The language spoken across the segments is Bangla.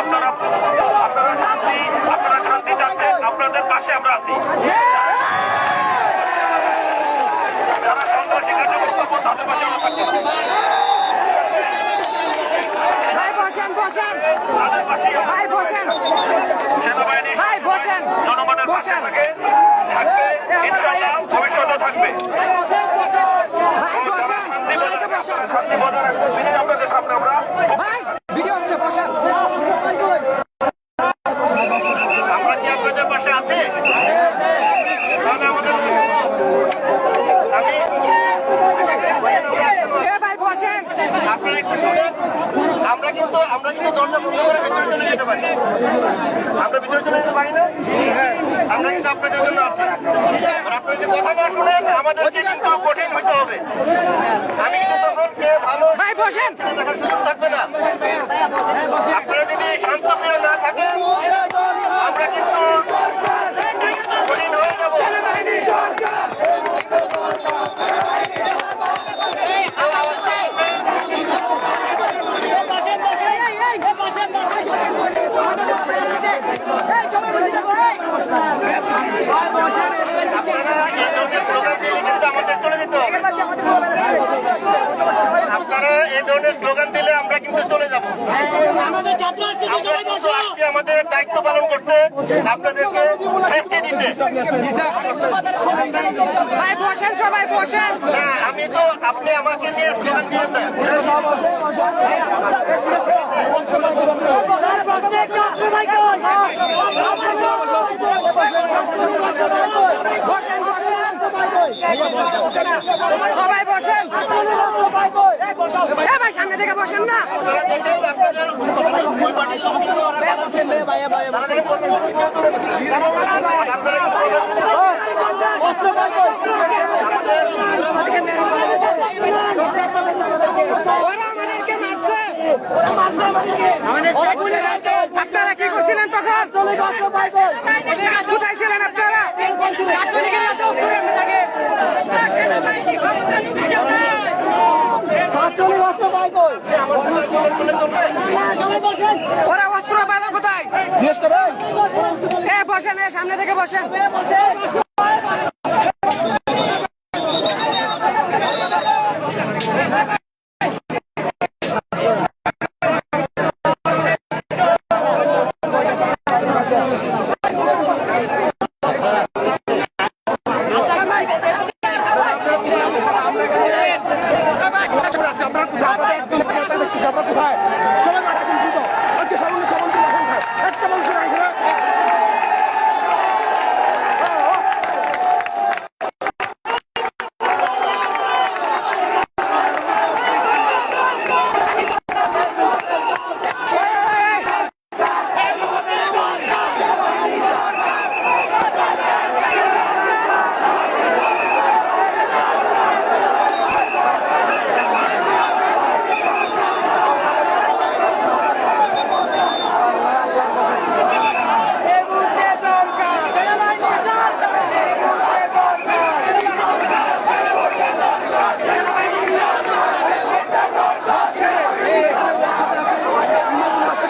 আপনারা আপনারা শান্তি আপনারা শান্তি চাচ্ছেন আপনাদের পাশে আমরা আছি। যারা সন্ত্রাসী করব তাদের পাশে আমরা ভাই বসেন বসেন। ভাই বসেন। সেনাবাহিনী ভাই, বসেন। জনগণের পাশে। থাকে থাকবে ইনশাআল্লাহ ভবিষ্যতে থাকবে। ভাই বসেন। শান্তি বজায় রাখব বিদায় আপনাদের সামনে আমরা ভাই ভিডিও হচ্ছে বসেন আমরা কি আপনাদের পাশে আছে তাহলে আমাদের আমি এ ভাই বসেন আপনারা একটু শুনেন আমরা কিন্তু আমরা কিন্তু দরজা বন্ধ করে ভিতরে চলে যেতে পারি। আমরা ভিতরে চলে যেতে পারি না? আমরা কিন্তু আপনাদের জন্য আছি। আপনারা যদি কথা না শুনেন আমাদেরকে কিন্তু কঠিন হতে হবে। আমি কিন্তু তখন কে ভালো ভাই বসেন। দেখার সুযোগ থাকবে না আপনারা যদি শান্তপ্রিয় না থাকেন আমরা কিন্তু কঠিন হয়ে যাব আপনারা এই ধরনের স্লোগান দিলে কিন্তু আমাদের চলে যেতে হবে আপনারা এই ধরনের স্লোগান দিলে আমরা কিন্তু চলে যাব। আমাদের দায়িত্ব পালন করতে আপনাদেরকে সেফটি দিতে। বসেন সবাই বসেন। না আমি তো আপনি আমাকে নিয়ে স্লোগান দিয়ে না। বসেন বসেন। সবাই বসেন। ভাই সামনে থেকে বসেন না। আপনারা কি করছিলেন তখন কোথায় ছিলেন আপনারা স্লোগান বলে চলবে ওরা অস্ত্র পাবে কোথায়? বসেন সামনে থেকে বসেন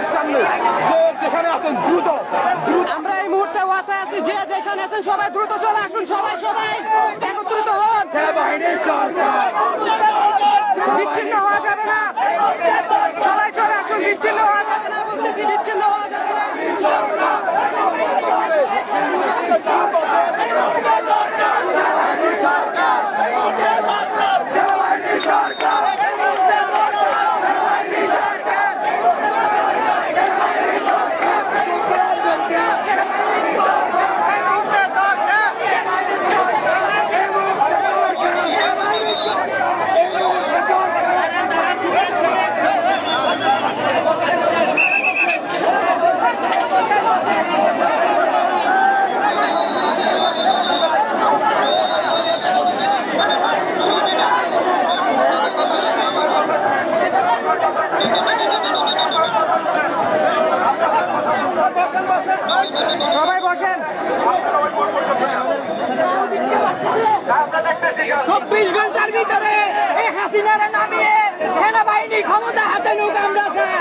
সামনে যে যেখানে আছেন দ্রুত দ্রুত আমরা এই মুহূর্তে ওয়াসায় আছি যেখানে আছেন সবাই, দ্রুত চলে আসুন সবাই সবাই। একত্রিত হন। বিচ্ছিন্ন হওয়া যাবে না। সবাই চলে আসুন, বিচ্ছিন্ন হওয়া যাবে না বিচ্ছিন্ন হওয়া যাবে না। সবাই বসেন। চব্বিশ ঘণ্টার ভিতরে এই হাসিনার নামিয়ে সেনাবাহিনী ক্ষমতা হাতে নৌকা আমরা চাই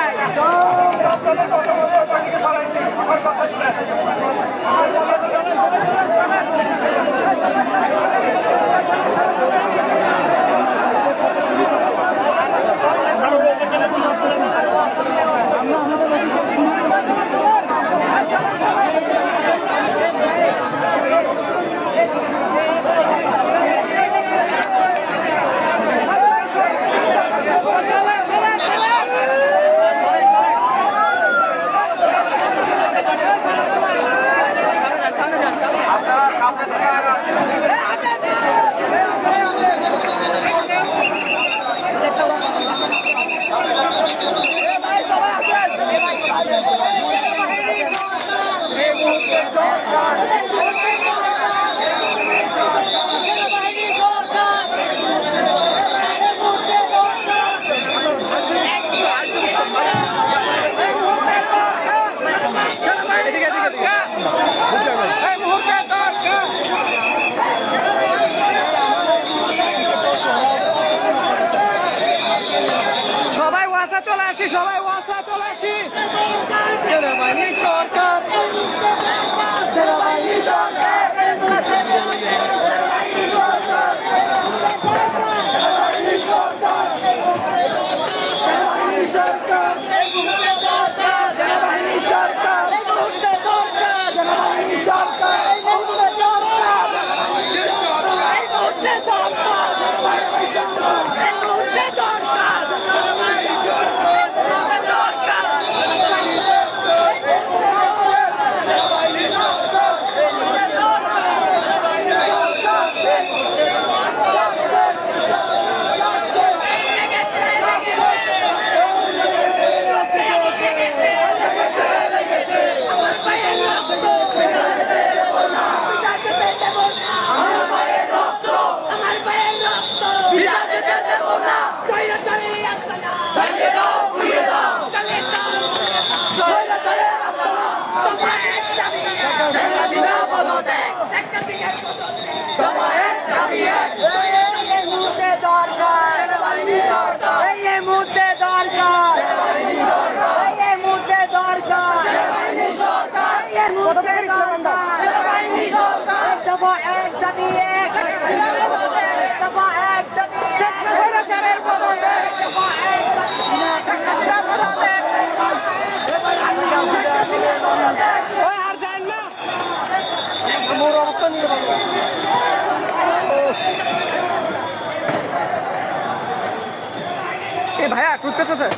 কুদতেছে স্যার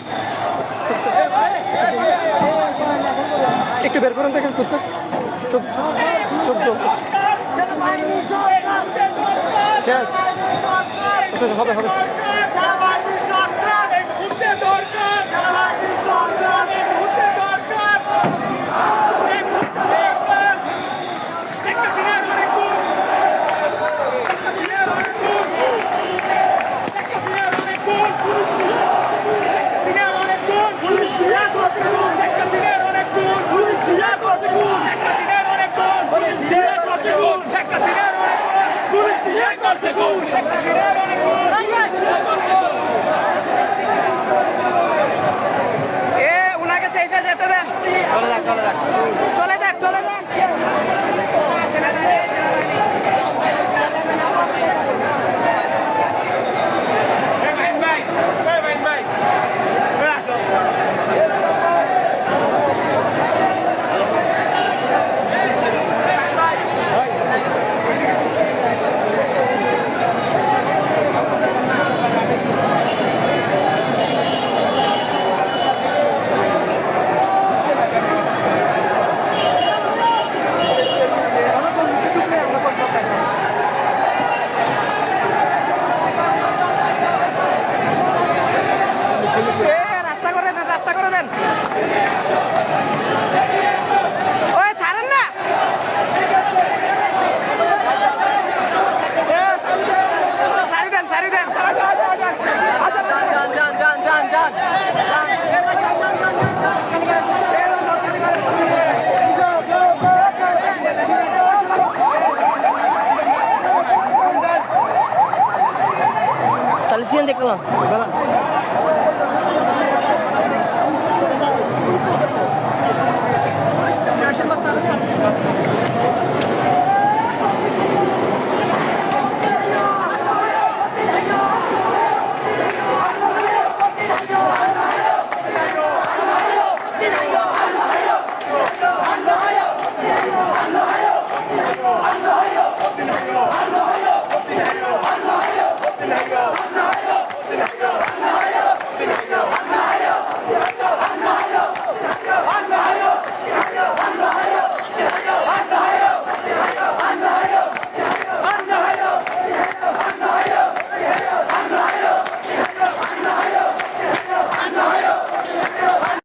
একটু বের করুন দেখেন কুদতেস চোখ চোখ চলতেস শেষ হবে হবে। এ উনাকে সেফে যেতে দেন। চলে যাক চলে যাক। চলে যাক চলে যাক।